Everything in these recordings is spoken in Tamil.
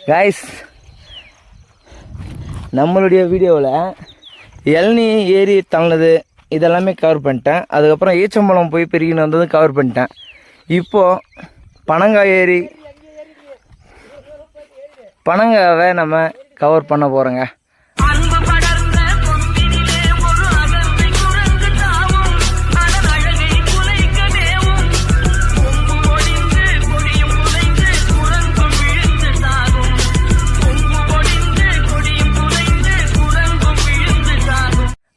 காய்ஸ் நம்மளுடைய வீடியோவில் இளநீ ஏரி தள்ளது இதெல்லாமே கவர் பண்ணிட்டேன். அதுக்கப்புறம் ஈச்சம்பழம் போய் பெருகின்னு வந்ததும் கவர் பண்ணிட்டேன். இப்போது பனங்காய் ஏரி பனங்காவை நம்ம கவர் பண்ண போகிறோங்க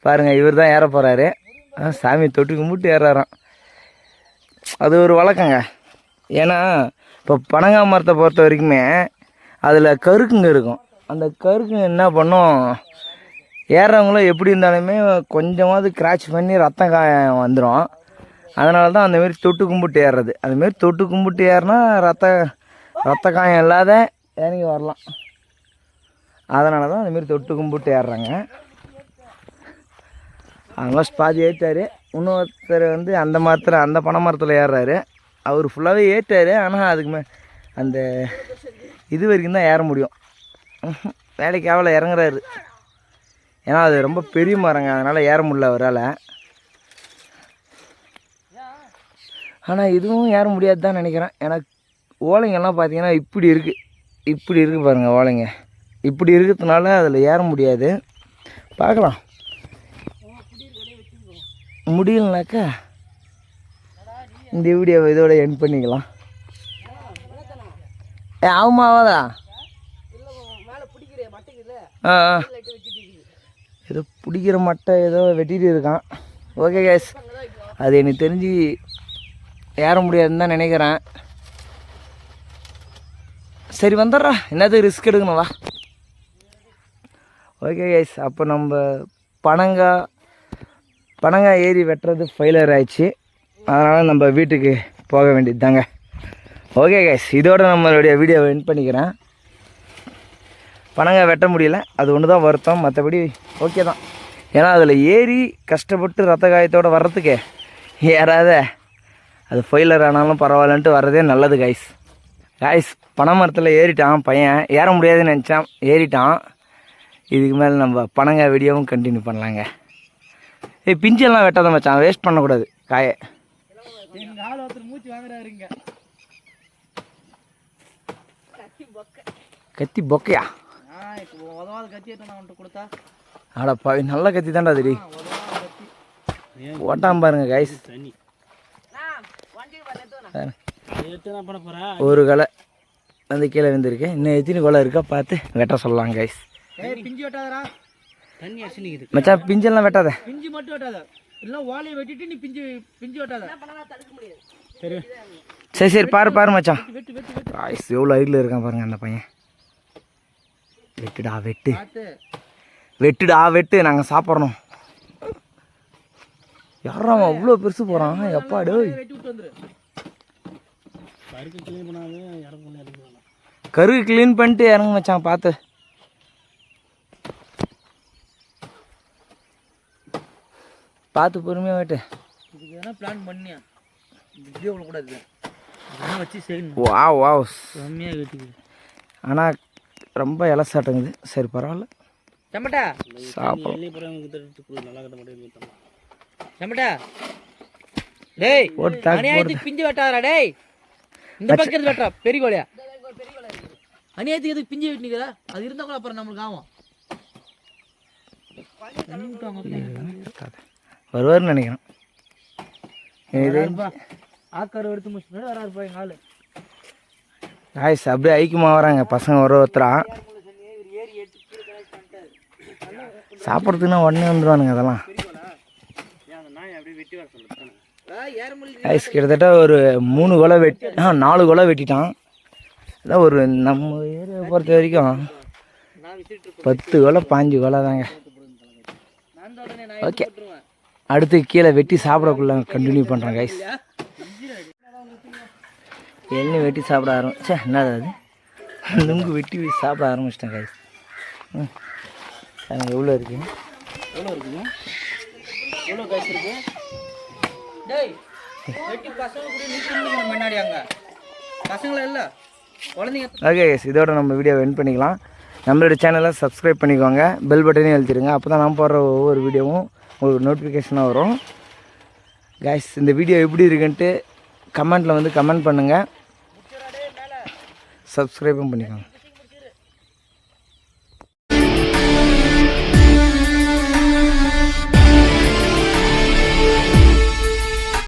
பாருங்கள் இவர் தான் ஏற போகிறாரு சாமி தொட்டு கும்பிட்டு ஏறாராம். அது ஒரு வழக்கங்க. ஏன்னா இப்போ பனங்கா மரத்தை பொறுத்த வரைக்குமே அதில் கருக்குங்க இருக்கும். அந்த கருக்குங்க என்ன பண்ணும்? ஏறுறவங்களும் எப்படி இருந்தாலுமே கொஞ்சமாவது கிராச் பண்ணி ரத்தம் காயம் வந்துடும் அதனால தான் அந்தமாரி தொட்டு கும்பிட்டு ஏறுறது. அதுமாரி தொட்டு கும்பிட்டு ஏறினா ரத்த ரத்த காயம் இல்லாத இறங்கி வரலாம். அதனால தான் அந்தமாரி தொட்டு கும்பிட்டு ஏறுறாங்க. ஆல்மோஸ்ட் பாதி ஏற்றாரு இன்னொருத்தர் வந்து அந்த மரத்தில் அந்த பனை மரத்தில் ஏறுறாரு. அவர் ஃபுல்லாகவே ஏற்றார் ஆனால் அதுக்கு மே அந்த இது வரைக்கும் தான் ஏற முடியும். வேலைக்கு ஆவல இறங்குறாரு. ஏன்னா அது ரொம்ப பெரிய மரங்க. அதனால் ஏற முடியல அவரால். ஆனால் இதுவும் ஏற முடியாது தான் நினைக்கிறேன். ஏன்னா ஓலைங்கெல்லாம் பார்த்தீங்கன்னா இப்படி இருக்குது இப்படி இருக்குது பாருங்கள் ஓலைங்க. இப்படி இருக்கிறதுனால அதில் ஏற முடியாது. பார்க்கலாம். முடியலனாக்கா இந்த வீடியோவை இதோட என் பண்ணிக்கலாம். ஏ ஆகுமாவாதா ஆ ஆ. ஏதோ பிடிக்கிற மட்டை ஏதோ வெட்டிட்டு இருக்கான். ஓகே கேஸ் அது எனக்கு தெரிஞ்சு ஏற முடியாதுன்னு தான் நினைக்கிறேன். சரி வந்துடுறா. என்னது ரிஸ்க் எடுக்கணும் வா. ஓகே கைஸ் அப்போ நம்ம பனங்காய் பனங்காய் ஏறி வெட்டுறது ஃபெயிலர் ஆயிடுச்சு. அதனால் நம்ம வீட்டுக்கு போக வேண்டியது தாங்க ஓகே கைஸ் இதோட நம்மளுடைய வீடியோவை என் பண்ணிக்கிறேன். பனங்காய் வெட்ட முடியல அது ஒன்று தான் வருத்தம் மற்றபடி ஓகே தான். ஏன்னா அதில் ஏறி கஷ்டப்பட்டு ரத்த காயத்தோடு வர்றதுக்கே ஏறாத அது ஃபெயிலர் ஆனாலும் பரவாயில்லன்ட்டு வர்றதே நல்லது கைஸ் காய்ஸ் பனை மரத்தில் ஏறிட்டான் பையன். ஏற முடியாதுன்னு நினச்சான் ஏறிட்டான். இதுக்கு மேலே நம்ம பனங்காய் வீடியோவும் கண்டினியூ பண்ணலாங்க. ஏய் பிஞ்செல்லாம் வெட்டாத மச்சான். வேஸ்ட் பண்ணக்கூடாது. காயை. கத்தி பொக்கையா? ஆடா பாவி நல்ல கத்தி தான்டா தெரி ஓட்டாம பாருங்க கைஸ் ஒரு கொலை. வந்து கீழே விழுந்திருக்கு இன்னும் எத்தனை கொலை இருக்கா பார்த்து வெட்ட சொல்லலாம் கைஸ் ஏய் பிஞ்சு வெட்டாதடா. தண்ணி அடிச்சு நிக்குது. மச்சான் பிஞ்செல்லாம் வெட்டாத. பிஞ்சு மட்டும் வெட்டாத. இல்ல ஓலையை வெட்டிட்டு நீ பிஞ்சு பிஞ்சு வெட்டாத. சரி. சரி சரி பாரு பாரு மச்சான். வெட்டு வெட்டு வெட்டு காய்ஸ் எவ்வளோ ஹைட்டில் இருக்கான் பாருங்க அந்த பையன். வெட்டுடா வெட்டு. வெட்டுடா வெட்டு. நாங்கள் சாப்பிட்றோம் யாரா அவன் அவ்வளோ பெருசு போகிறான் எப்பா டேய். வெட்டி விட்டு வந்துரு. பருக்கு கிளீன் பண்ணாலே இடம் கொண்டு இறங்கி கரு க்ளீன் பண்ணிட்டு இறங்க மச்சான் பார்த்து. பார்த்து பொறுமையாக வெட்டு இதுக்கு எதனா பிளான் பண்ணியா? இப்படியே விடக்கூடாது அதெல்லாம் வச்சு செய்யணும். வா வா செம்மையாக வெட்டிக்குது ஆனால் ரொம்ப இலசாட்டங்குது சரி பரவாயில்ல. செம்மட்டா சாப்பிடும் செம்மட்டா டேய் அநியாயத்துக்கு பிஞ்சு வெட்டாதடா டேய். இந்த பக்கத்துல வெட்டா பெரிய கோழியா? அநியாயத்துக்கு எதுக்கு பிஞ்சு வெட்டினிக்கிறா அது இருந்தா கூட அப்புறம் நம்மளுக்கு ஆகும். வருவார்னு நினைக்கிறேன். இது ஆக்கார் எடுத்து முடிச்சுட்டு வராரு போய் எங்க ஆளு. ஆயிஸ் அப்படியே ஐக்கியமாக வராங்க. பசங்க ஒரு ஒருத்தரா? சாப்பிட்றதுக்குன்னா உடனே வந்துடுவானுங்க அதெல்லாம். ஐஸ் கிட்டத்தட்ட ஒரு மூணு கொலை வெட்டி ஆ நாலு கொலை வெட்டிட்டான். அதான் ஒரு நம்ம ஏரியாவை பொறுத்த வரைக்கும் பத்து கொலை பாஞ்சு கொலை தாங்க. ஓகே அடுத்து கீழே வெட்டி சாப்பிடக்குள்ள கண்டினியூ பண்ணுறேன் கைஸ் எண்ணெய் வெட்டி சாப்பிட ஆரம்பிச்சே என்னது அது? நுங்கு வெட்டி வெட்டி சாப்பிட ஆரம்பிச்சிட்டேன் கைஸ் ம். எவ்வளோ இருக்கு? எவ்வளோ இருக்குங்க? எவ்வளோ காசு இருக்கு? டேய் வெட்டி பசங்க கூட நிற்கணும் முன்னாடி அங்க? பசங்கள இல்ல? குழந்தைங்க ஓகே guys, இதோட நம்ம வீடியோ என் பண்ணிக்கலாம். நம்மளோட சேனலை சப்ஸ்கிரைப் பண்ணிக்கோங்க. பெல் பட்டனையும் அழுத்திடுங்க. அப்போ தான் நான் போடுற ஒவ்வொரு வீடியோவும் உங்களுக்கு நோட்டிஃபிகேஷனாக வரும். கைஸ் இந்த வீடியோ எப்படி இருக்குன்ட்டு கமெண்ட்டில் வந்து கமெண்ட் பண்ணுங்கள் சப்ஸ்கிரைபும் பண்ணிக்கோங்க.